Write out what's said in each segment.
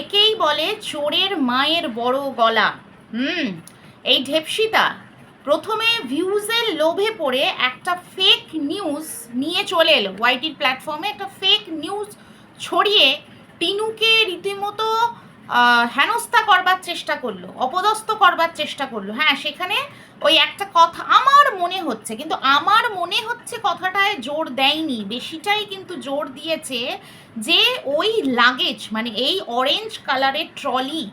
একেই বলে চোরের মায়ের বড় গলা। হুম, এই ঢেপসিতা প্রথমে ভিউজের লোভে পড়ে একটা ফেক নিউজ নিয়ে চলে এলো। হোয়াইটির প্ল্যাটফর্মে একটা ফেক নিউজ ছড়িয়ে টিনুকে রীতিমতো হেনস্থা করবার চেষ্টা করল, অপদস্থ করবার চেষ্টা করল। হ্যাঁ সেখানে ওই একটা কথা আমার মনে হচ্ছে, কিন্তু আমার মনে হচ্ছে কথাটায় জোর দেয়নি। বেশিটাই কিন্তু জোর দিয়েছে যে ওই লাগেজ মানে এই অরেঞ্জ কালারের ট্রলি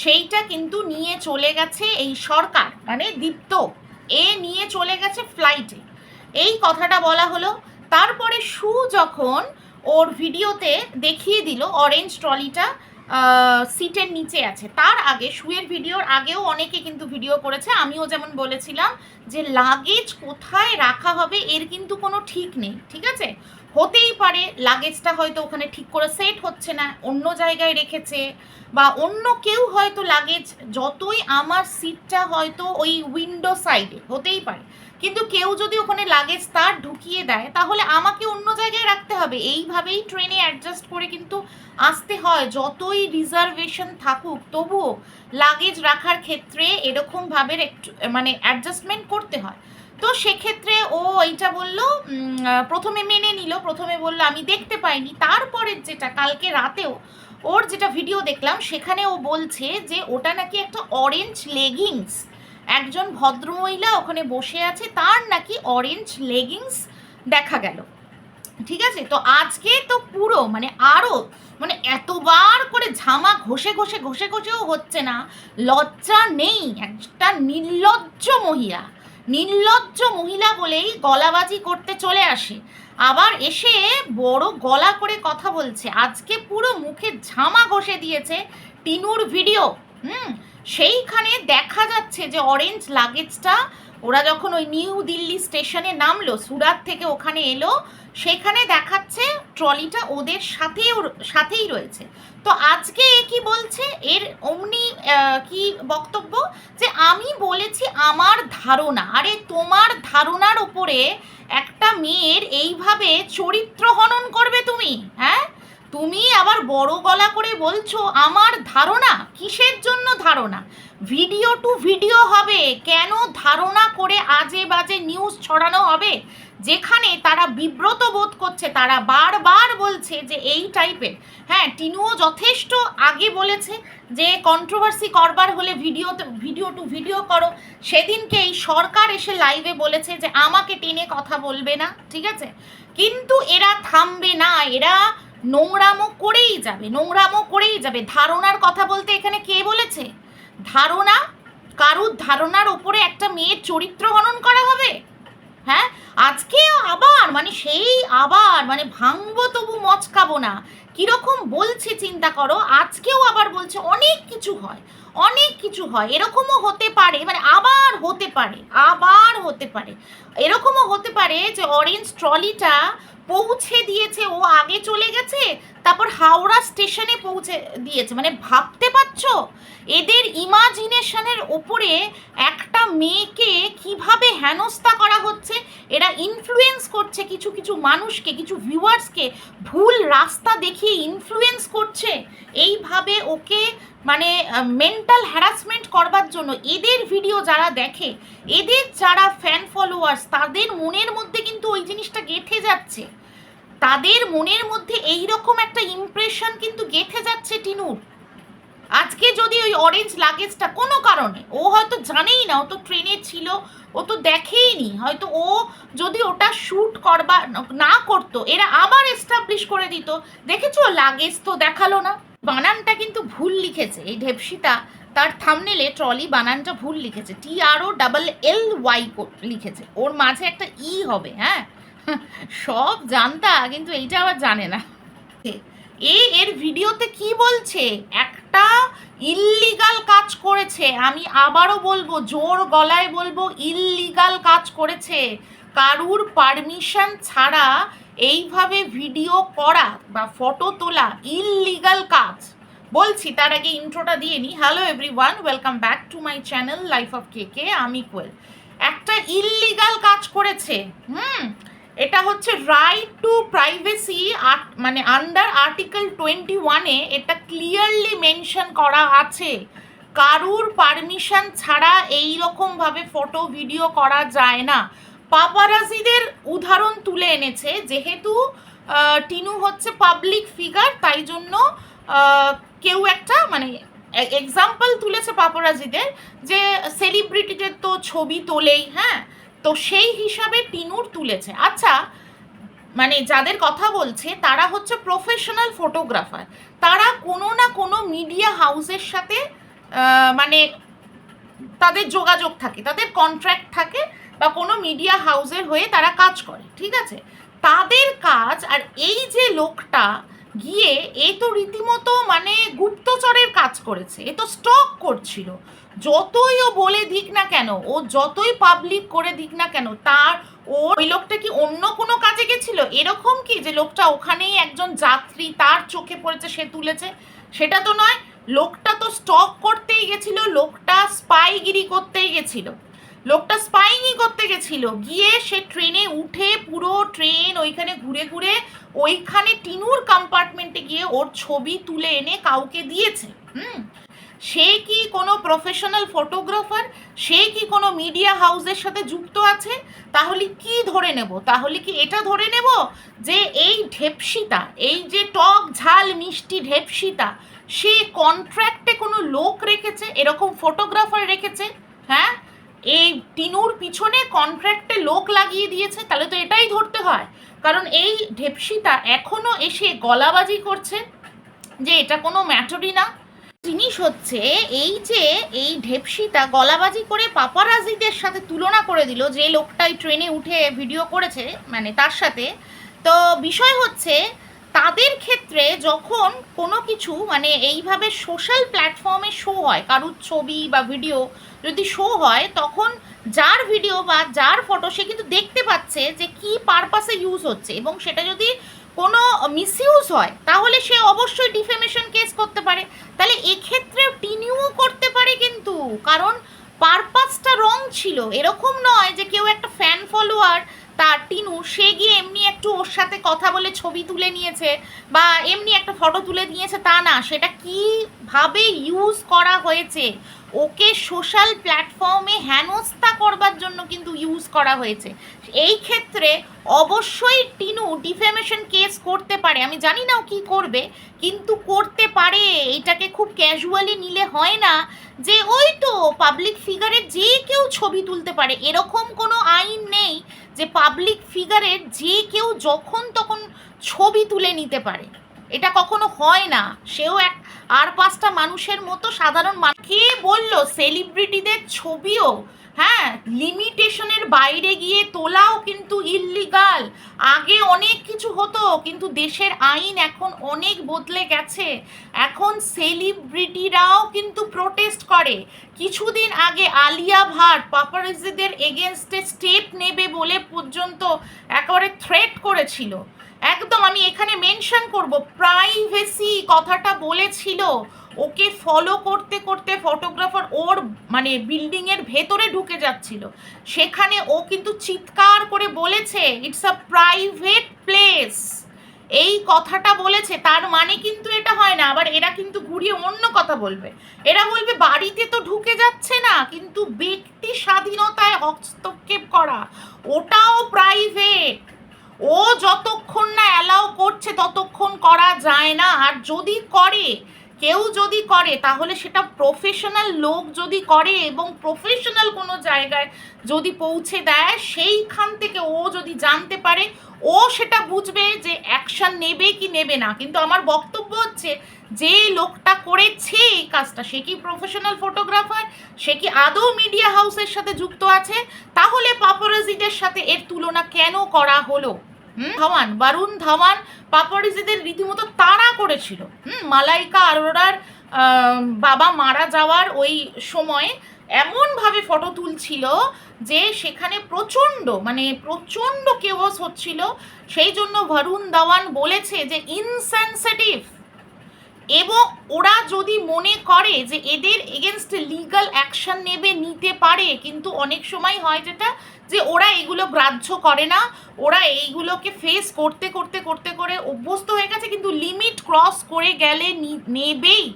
সেইটা কিন্তু নিয়ে চলে গেছে এই সরকার মানে দীপ্ত। এ নিয়ে চলে গেছে ফ্লাইটে এই কথাটা বলা হলো। তারপরে সু যখন ওর ভিডিওতে দেখিয়ে দিল অরেঞ্জ ট্রলিটা সিটের নিচে আছে। তার আগে, শুয়ের ভিডিওর আগেও অনেকে কিন্তু ভিডিও করেছে। আমিও যেমন বলেছিলাম যে লাগেজ কোথায় রাখা হবে এর কিন্তু কোনো ঠিক নেই, ঠিক আছে? হতেই পারে লাগেজটা হয়তো ওখানে ঠিক করে সেট হচ্ছে না, অন্য জায়গায় রেখেছে, বা অন্য কেউ হয়তো লাগেজ যতই আমার সিটটা হয়তো ওই উইন্ডো সাইডে হতেই পারে। কিন্তু কেউ যদি ওখানে লাগেজ তার ঢুকিয়ে দেয়, তাহলে আমাকে অন্য জায়গায় রাখতে হবে। এইভাবেই ট্রেনে অ্যাডজাস্ট করে কিন্তু আসতে হয়। যতই রিজার্ভেশন থাকুক, তবুও লাগেজ রাখার ক্ষেত্রে এরকমভাবে একটু মানে অ্যাডজাস্টমেন্ট করতে হয়। তো সেক্ষেত্রে ও এইটা বলল প্রথমে মেনে নিল। প্রথমে বলল, আমি দেখতে পাইনি। তারপরে যেটা, কালকে রাতেও ওর যেটা ভিডিও দেখলাম, সেখানে ও বলছে যে, ওটা নাকি একটা অরেঞ্জ লেগিংস একজন ভদ্রমহিলা ওখানে বসে আছে, তার নাকি অরেঞ্জ লেগিংস দেখা গেল। ঠিক আছে? তো আজকে তো পুরো মানে আরও মানে এতবার করে ঝামা ঘষে ঘষে ঘষে ঘষেও হচ্ছে না। লজ্জা নেই, একটা নির্লজ্জ মহিলা নির্লজ্জ মহিলা বলেই গলাবাজি করতে চলে আসে। আবার এসে বড় গলা করে কথা বলছে। আজকে পুরো মুখে ঝামা ঘষে দিয়েছে টিনুর ভিডিও হুম, সেইখানে দেখা যাচ্ছে যে অরেঞ্জ লাগেজটা ওরা যখন ওই নিউ দিল্লি স্টেশনে নামলো, সুরাত থেকে ওখানে এলো, সেখানে দেখাচ্ছে ট্রলিটা ওদের সাথেই সাথেই রয়েছে। তো আজকে এ কি বলছে? এর অমনি কি বক্তব্য? যে আমি বলেছি আমার ধারণা, আরে তোমার ধারণার ওপরে একটা মেয়ের এইভাবে চরিত্র হনন করবে তুমি হ্যাঁ? তুমি আবার বড় গলা করে বলছো আমার ধারণা? কিসের জন্য ধারণা? ভিডিও টু ভিডিও হবে। কেন ধারণা করে আজে বাজে নিউজ ছড়ানো হবে? যেখানে তারা বিব্রত বোধ করছে, তারা বারবার বলছে যে এই টাইপের হ্যাঁ টিনুও যথেষ্ট আগে বলেছে যে কন্ট্রোভার্সি করবার হলে ভিডিও ভিডিও টু ভিডিও করো। সেদিনকে এই সরকার এসে লাইভে বলেছে যে আমাকে টেনে কথা বলবে না, ঠিক আছে? কিন্তু এরা থামবে না। এরা নোংরামো করেই যাবে, নোংরামো করেই যাবে। ধারণার কথা বলতে এখানে কে বলেছে? ধারণা, কারুর ধারণার ওপরে একটা মেয়ের চরিত্র হনন করা হবে? হ্যাঁ? আজকে আবার মানে সেই আবার মানে ভাঙবো তবু মচকাবো না। কীরকম বলছে চিন্তা করো, আজকেও আবার বলছে অনেক কিছু হয়, অনেক কিছু হয়। এরকমও হতে পারে মানে আবার হতে পারে, আবার হতে পারে। এরকমও হতে পারে যে অরেঞ্জ ট্রলিটা পৌঁছে দিয়েছে, ও আগে চলে গেছে তারপর হাওড়া স্টেশনে পৌঁছে দিয়েছে। মানে ভাবতে পারছ? এদের ইমাজিনেশনের ওপরে একটা মেয়েকে কীভাবে হেনস্থা করা হচ্ছে, এরা ইনফ্লুয়েন্স করছে কিছু কিছু মানুষকে, কিছু ভিউয়ার্সকে ভুল রাস্তা দেখিয়ে ইনফ্লুয়েন্স করছে। এইভাবে ওকে মানে মেন্টাল হ্যারাসমেন্ট করবার জন্য এদের ভিডিও যারা দেখে, এদের যারা ফ্যান ফলোয়ার্স তাদের মনের মধ্যে কিন্তু ওই জিনিসটা গেঁথে যাচ্ছে। তাদের মনের মধ্যে এই রকম একটা ইমপ্রেশন কিন্তু গেঁথে যাচ্ছে টিনুর। আজকে যদি ওই অরেঞ্জ লাগেজটা কোনো কারণে, ও হয়তো জানেই না, ও তো ট্রেনে ছিল, ও তো দেখেইনি, হয়তো ও যদি ওটা শ্যুট করবা না করতো, এরা আবার এস্টাবলিশ করে দিত, দেখেছ লাগেজ তো দেখাল না? বানানটা কিন্তু ভুল লিখেছে, এই ঢেপসিটা তার থামনেলে ট্রলি বানানটা ভুল লিখেছে টি আর ও ডাবল এল ওয়াই লিখেছে, ওর মাঝে একটা ই হবে হ্যাঁ? সব জানতা, কিন্তু এইটা আবার জানে না। এ এর ভিডিওতে কি বলছে? একটা ইল্লিগাল কাজ করেছে। আমি আবারও বলব, জোর গলায় বলব ইল্লিগাল কাজ করেছে। কারুর পারমিশন ছাড়া এইভাবে ভিডিও করা বা ফটো তোলা ইল্লিগাল কাজ। বলছি, তার আগে ইন্ট্রোটা দিয়ে নিই hello everyone welcome back to my channel life of K K আমি কোয়েল। একটা ইল্লিগাল কাজ করেছে। হুম এটা হচ্ছে রাইট টু প্রাইভেসি মানে আন্ডার আর্টিকেল টোয়েন্টি ওয়ানে এটা ক্লিয়ারলি মেনশন করা আছে। কারুর পারমিশন ছাড়া এই রকমভাবে ফটো ভিডিও করা যায় না। পাপারাজিদের উদাহরণ তুলে এনেছে, যেহেতু টিনু হচ্ছে পাবলিক ফিগার তাই জন্য কেউ একটা মানে এক্সাম্পল তুলেছে পাপারাজিদের যে সেলিব্রিটিদের তো ছবি তোলেই হ্যাঁ? তো সেই হিসাবে টিনুর তুলেছে। আচ্ছা মানে যাদের কথা বলছে, তারা হচ্ছে প্রফেশনাল ফটোগ্রাফার তারা কোনো না কোনো মিডিয়া হাউসের সাথে মানে তাদের যোগাযোগ থাকে, তাদের কন্ট্রাক্ট থাকে বা কোনো মিডিয়া হাউসের হয়ে তারা কাজ করে, ঠিক আছে? তাদের কাজ, আর এই যে লোকটা গিয়ে, এ তো রীতিমতো মানে কাজ করেছে, এ তো স্টক করছিল। যতই ও বলে দিক না কেন, ও যতই পাবলিক করে দিক না কেন, তার ওই লোকটা কি অন্য কোনো কাজে গেছিল? এরকম কি যে লোকটা ওখানেই একজন যাত্রী তার চোখে পড়েছে, সে তুলেছে? সেটা তো নয়, লোকটা তো স্টক করতেই গেছিল, লোকটা স্পাইগিরি করতেই গেছিল। লোকটা স্পাইংই করতে গেছিল। গিয়ে সে ট্রেনে উঠে পুরো ট্রেন ওইখানে ঘুরে ঘুরে ওইখানে টিনুর কম্পার্টমেন্টে গিয়ে ওর ছবি তুলে এনে কাউকে দিয়েছে। হুম, সে কি কোনো প্রফেশনাল ফটোগ্রাফার সে কি কোনো মিডিয়া হাউসের সাথে যুক্ত আছে? তাহলে কি ধরে নেব? তাহলে কি এটা ধরে নেব? যে এই ঢেপসিতা, এই যে টক ঝাল মিষ্টি ঢেপসিতা, সে কন্ট্রাক্টে কোনো লোক রেখেছে? এরকম ফটোগ্রাফার রেখেছে? হ্যাঁ? এই টিনুর পিছনে কন্ট্রাক্টে লোক লাগিয়ে দিয়েছে? তাহলে তো এটাই ধরতে হয়। কারণ এই ঢেপসিতা এখনও এসে গলাবাজি করছে যে এটা কোনো ম্যাটারই না। জিনিস হচ্ছে এই যে এই ঢেপসিটা গলাবাজি করে পাপারাজিদের সাথে তুলনা করে দিল, যে লোকটাই ট্রেনে উঠে ভিডিও করেছে মানে তার সাথে। তো বিষয় হচ্ছে, তাদের ক্ষেত্রে যখন কোনো কিছু মানে এইভাবে সোশ্যাল প্ল্যাটফর্মে শো হয়, কারুর ছবি বা ভিডিও যদি শো হয়, তখন যার ভিডিও বা যার ফটো সে কিন্তু দেখতে পাচ্ছে যে কি পারপাসে ইউজ হচ্ছে। এবং সেটা যদি কোনো মিসইউজ হয়, তাহলে সে অবশ্যই ডিফেমেশন কেস করতে পারে। তাহলে এক্ষেত্রেও টিনিউ করতে পারে কিন্তু, কারণ পারপাসটা রং ছিল। এরকম নয় যে কেউ একটা ফ্যান ফলোয়ার তার টিনু, সে গিয়ে এমনি একটু ওর সাথে কথা বলে ছবি তুলে নিয়েছে বা এমনি একটা ফটো তুলে নিয়েছে তা না। সেটা কীভাবে ইউজ করা হয়েছে? ওকে সোশ্যাল প্ল্যাটফর্মে হেনস্থা করবার জন্য কিন্তু ইউজ করা হয়েছে। এই ক্ষেত্রে অবশ্যই টিনু ডিফেমেশন কেস করতে পারে। আমি জানি না ও কী করবে, কিন্তু করতে পারে। এটাকে খুব ক্যাজুয়ালি নিলে হয় না যে ওই তো পাবলিক ফিগারের যে কেউ ছবি তুলতে পারে। এরকম কোনো আইন নেই যে পাবলিক ফিগারের যে কেউ যখন তখন ছবি তুলে নিতে পারে। এটা কখনো হয় না। সেও এক, আর পাঁচটা মানুষের মতো সাধারণ মানুষ কে বলল সেলিব্রিটিদের ছবিও? হ্যাঁ লিমিটেশনের বাইরে গিয়ে তোলাও কিন্তু ইল্লিগাল আগে অনেক কিছু হতো, কিন্তু দেশের আইন এখন অনেক বদলে গেছে। এখন সেলিব্রিটিরাও কিন্তু প্রোটেস্ট করে। কিছুদিন আগে আলিয়া ভাট পাপারাজিদের এগেনস্টে স্টেপ নেবে বলে পর্যন্ত একেবারে থ্রেট করেছিল। একদম, আমি এখানে মেনশন করব। প্রাইভেসি কথাটা বলেছিল। ওকে ফলো করতে করতে ফটোগ্রাফার ওর মানে বিল্ডিংয়ের ভেতরে ঢুকে যাচ্ছিল। সেখানে ও কিন্তু চিৎকার করে বলেছে ইটস আ প্রাইভেট প্লেস এই কথাটা বলেছে, তার মানে কিন্তু এটা হয় না। আবার এরা কিন্তু ঘুরিয়ে অন্য কথা বলবে। এরা বলবে, বাড়িতে তো ঢুকে যাচ্ছে না, কিন্তু ব্যক্তি স্বাধীনতায় হস্তক্ষেপ করা, ওটাও প্রাইভেট ও যতক্ষণ না অ্যালাউ করছে, ততক্ষণ করা যায় না। আর যদি করে, কেউ যদি করে, তাহলে সেটা প্রফেশনাল লোক যদি করে এবং প্রফেশনাল কোনো জায়গায় যদি পৌঁছে দেয়, সেইখান থেকে ও যদি জানতে পারে, ও সেটা বুঝবে যে অ্যাকশন নেবে কি নেবে না। কিন্তু আমার বক্তব্য হচ্ছে, যে লোকটা করেছে এই কাজটা, সে কি প্রফেশনাল ফটোগ্রাফার সে কি আদৌ মিডিয়া হাউসের সাথে যুক্ত আছে? তাহলে পাপরাজিদের সাথে এর তুলনা কেন করা হলো? হুম? ধাওয়ান বারুণ ধাওয়ান, পাপড়িজিদের রীতিমতো তাড়া করেছিল। হুম? মালাইকা আরোরার বাবা মারা যাওয়ার ওই সময় এমনভাবে ফটো তুলছিল যে সেখানে প্রচণ্ড মানে প্রচণ্ড কেওস হচ্ছিল। সেই জন্য ভরুণ ধাওয়ান বলেছে যে ইনসেন্সিটিভ এবং ওরা যদি মনে করে যে এদের এগেনস্ট লিগাল অ্যাকশন নেবে, নিতে পারে, কিন্তু অনেক সময় হয় যেটা, যে ওরা এগুলো গ্রাহ্য করে না, ওরা এইগুলোকে ফেস করতে করতে করতে, করে অভ্যস্ত হয়ে গেছে, কিন্তু লিমিট ক্রস করে গেলে নেবেই।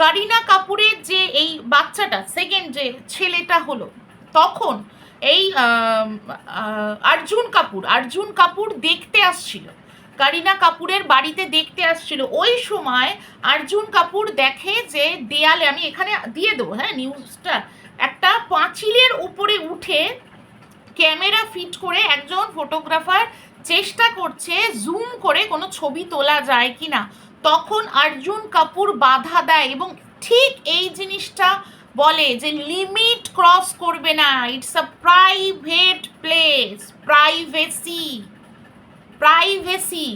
কারিনা কাপুরের যে এই বাচ্চাটা সেকেন্ড যে ছেলেটা হলো, তখন এই অর্জুন কাপুর অর্জুন কাপুর দেখতে আসছিল। কারিনা কাপুরের বাড়িতে দেখতে আসছিল। ওই সময় অর্জুন কাপুর দেখে যে দেয়ালে আমি এখানে দিয়ে দেবো হ্যাঁ নিউজটা। একটা পাঁচিলের উপরে উঠে ক্যামেরা ফিট করে একজন ফটোগ্রাফার চেষ্টা করছে জুম করে কোনো ছবি তোলা যায় কি না তখন অর্জুন কাপুর বাধা দেয় এবং ঠিক এই জিনিসটা বলে যে, লিমিট ক্রস করবে না। It's a private place, privacy. Privacy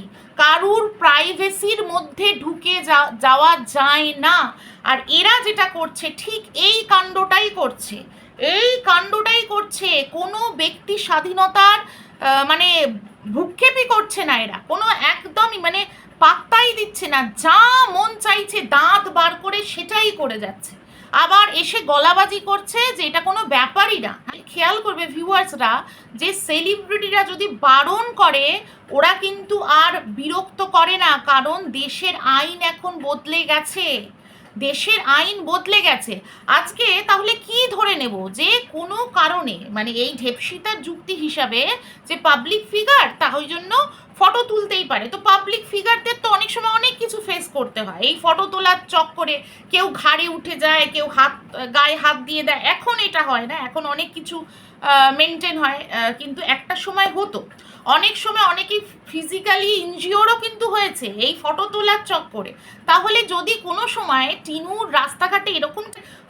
কারুর প্রাইভেসির মধ্যে ঢুকে যাওয়া যায় না। আর এরা যেটা করছে, ঠিক এই কাণ্ডটাই করছে। এই কাণ্ডটাই করছে, কোনো ব্যক্তি স্বাধীনতার মানে ভূক্ষেপই করছে না এরা। কোনো একদমই মানে পাত্তাই দিচ্ছে না। যা মন চাইছে, দাঁত বার করে সেটাই করে যাচ্ছে। আবার এসে গলাবাজি করছে, যে এটা কোনো ব্যাপারই না। খেয়াল করবে ভিউয়ার্সরা যে সেলিব্রিটিরা যদি বারণ করে, ওরা কিন্তু আর বিরক্ত করে না, কারণ দেশের আইন এখন বদলে গেছে। দেশের আইন বদলে গেছে। আজকে তাহলে কি ধরে নেব? যে কোনো কারণে মানে এই ঢেপসিতার যুক্তি হিসাবে যে পাবলিক ফিগার তা ওই জন্য ফটো তুলতেই পারে। তো পাবলিক ফিগারদের তো অনেক সময় অনেক কিছু ফেস করতে হয়। এই ফটো তোলার চক্করে কেউ ঘাড়ে উঠে যায়, কেউ হাত, গায়ে হাত দিয়ে দেয়। এখন এটা হয় না। এখন অনেক কিছু মেনটেন হয়। কিন্তু একটা সময় হতো। অনেক সময় অনেকেই ফিজিক্যালি ইনজিওরও কিন্তু হয়েছে, এই ফটো তোলার চক্করে। তাহলে যদি কোনো সময় টিনুর রাস্তাঘাটে এরকম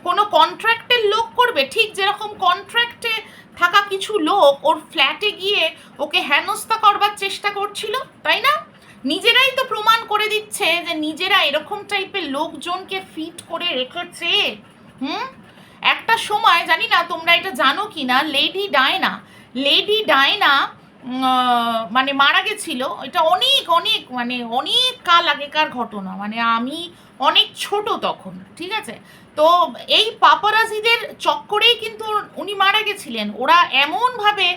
কোনো কন্ট্রাক্টের লোক করবে, ঠিক যেরকম কন্ট্রাক্টে থাকা কিছু লোক ওর ফ্ল্যাটে গিয়ে ওকে হেনস্থা করবার চেষ্টা করছিল, তাই না? নিজেরাই তো প্রমাণ করে দিচ্ছে যে নিজেরা এরকম টাইপের লোকজনকে ফিট করে রেখেছে। হুম? একটা সময়, জানি না তোমরা এটা জানো কি না লেডি ডায়না লেডি ডায়না মানে মারা গেছিল। এটা অনেক অনেক মানে অনেক কাল আগেকার ঘটনা। মানে আমি অনেক ছোট তখন, ঠিক আছে? তো এই পাপারাজিদের চক্করেই কিন্তু উনি মারা গেছিলেন। ওরা এমনভাবে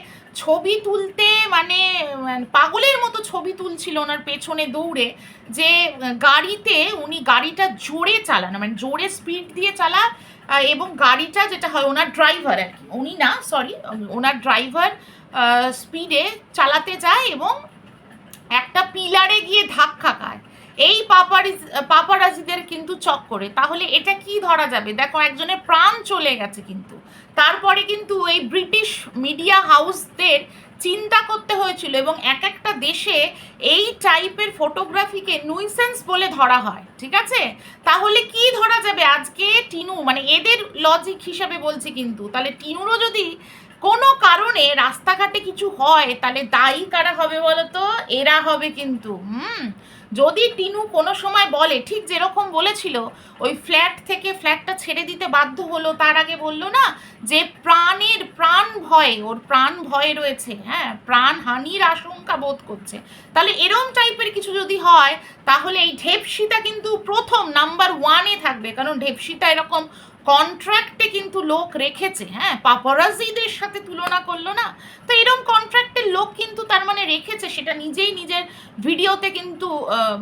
ছবি তুলতে মানে মানে পাগলের মতো ছবি তুলছিল ওনার পেছনে দৌড়ে যে গাড়িতে উনি গাড়িটা জোরে চালান মানে জোরে স্পিড দিয়ে চালা এবং গাড়িটা যেটা হয় ওনার ড্রাইভার আর কি। উনি না সরি ওনার ড্রাইভার স্পিডে চালাতে যায় এবং একটা পিলারে গিয়ে ধাক্কা খায়। এই পাপারিজ পাপারাজিদের কিন্তু চক্করে। তাহলে এটা কি ধরা যাবে? দেখো, একজনের প্রাণ চলে গেছে কিন্তু। তারপরে কিন্তু এই ব্রিটিশ মিডিয়া হাউসদের চিন্তা করতে হয়েছিল এবং এক একটা দেশে এই টাইপের ফটোগ্রাফিকে নুইসেন্স বলে ধরা হয়। ঠিক আছে? তাহলে কি ধরা যাবে? আজকে টিনু মানে এদের লজিক হিসাবে বলছি কিন্তু, তাহলে টিনুরও যদি কোনো কারণে রাস্তাঘাটে কিছু হয়, তাহলে দায়ী কারা হবে বলো তো এরা হবে কিন্তু। হুম? যদি টিনু কোনো সময় বলে, ঠিক যেরকম বলেছিল, ওই ফ্ল্যাট থেকে ফ্ল্যাটটা ছেড়ে দিতে বাধ্য হলো, তার আগে বলল না যে প্রাণের প্রাণ ভয়ে, ওর প্রাণ ভয়ে রয়েছে হ্যাঁ? প্রাণ হানির আশঙ্কা বোধ করছে। তাহলে এরম টাইপের কিছু যদি হয়, তাহলে এই ঢেপসিতা কিন্তু প্রথম নাম্বার ওয়ানে থাকবে, কারণ ঢেপসিতা এরকম কন্ট্রাক্টে কিন্তু লোক রেখেছে হ্যাঁ? পাপরাজিদের সাথে তুলনা করল না। তো এরকম কন্ট্রাক্টের লোক কিন্তু তার মানে রেখেছে, সেটা নিজেই নিজের ভিডিওতে কিন্তু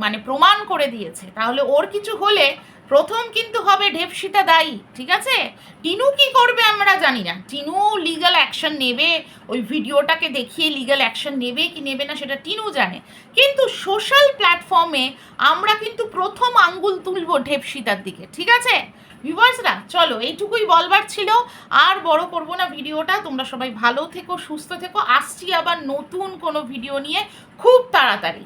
মানে প্রমাণ করে দিয়েছে। তাহলে ওর কিছু হলে প্রথম কিন্তু হবে ঢেপসিতা দায়ী, ঠিক আছে? টিনু কি করবে আমরা জানি না। টিনু লিগাল অ্যাকশন নেবে, ওই ভিডিওটাকে দেখিয়ে লিগাল অ্যাকশন নেবে কি নেবে না সেটা টিনু জানে। কিন্তু সোশ্যাল প্ল্যাটফর্মে আমরা কিন্তু প্রথম আঙ্গুল তুলবো ঢেপসিতার দিকে, ঠিক আছে? ভিউয়ার্সরা, চলো, এইটুকুই বলবার ছিল। আর বড় করব না ভিডিওটা। তোমরা সবাই ভালো থেকো, সুস্থ থেকো। আসছি আবার নতুন কোনো ভিডিও নিয়ে খুব তাড়াতাড়ি।